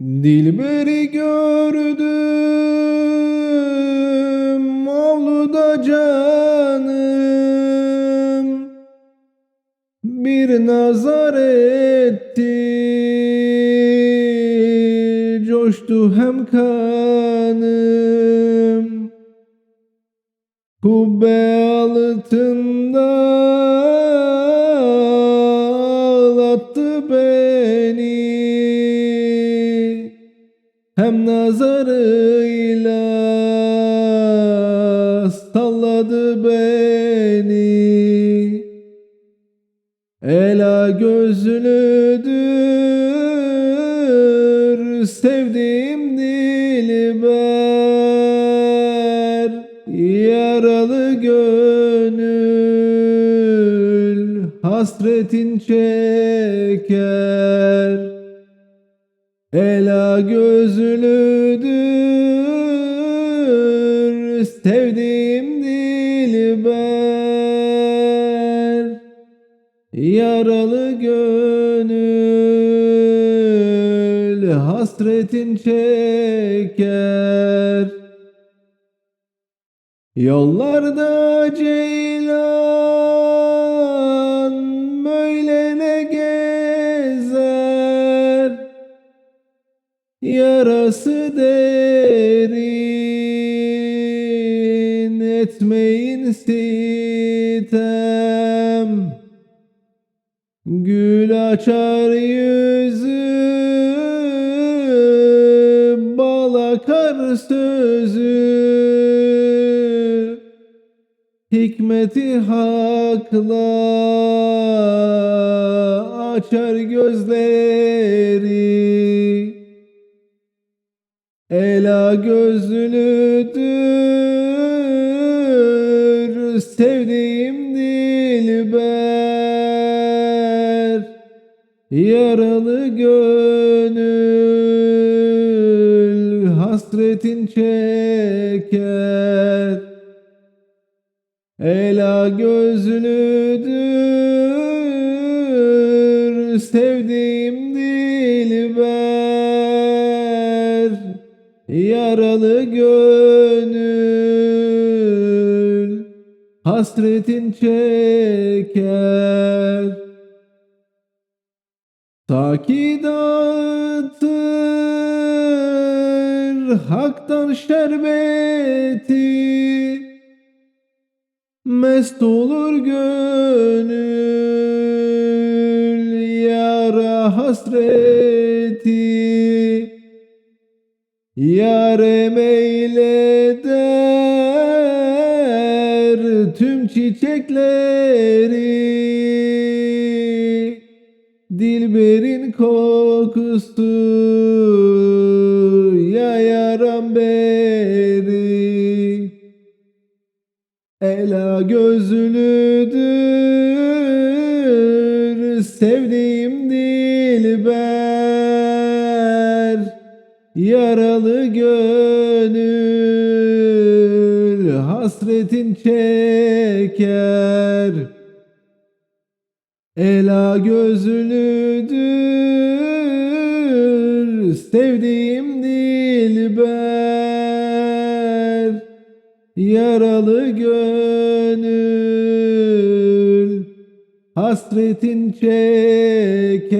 Dilberi gördüm avluda canım. Bir nazar etti coştu hem kanım. Kubbe altında beni. Hem nazarıyla salladı beni. Ela gözlüdür sevdiğim Yaralı gönül hasretin çeker. Ela gözlüdür sevdiğim dilber. Yaralı gönül hasretin çeker Yollarda ceylan böyle ne gezer? Yarası derin etmeyin sitem. Gül açar yüzü sözü Hikmeti hakla açar gözleri. Ela gözlüdür sevdiğim dilber. Yaralı gönül hasretin çeker. Ela gözlüdür sevdiğim dilber. Yaralı gönül hasretin çeker. Taki dağıtır haktan şerbeti Mest olur gönül yara hasreti. Yare meyleder tüm çiçekleri. Dilberin kokusu Ela gözlüdür sevdiğim dilber. Yaralı gönül hasretin çeker. Ela gözlüdür sevdiğim dilber Yaralı gönül hasretin çeker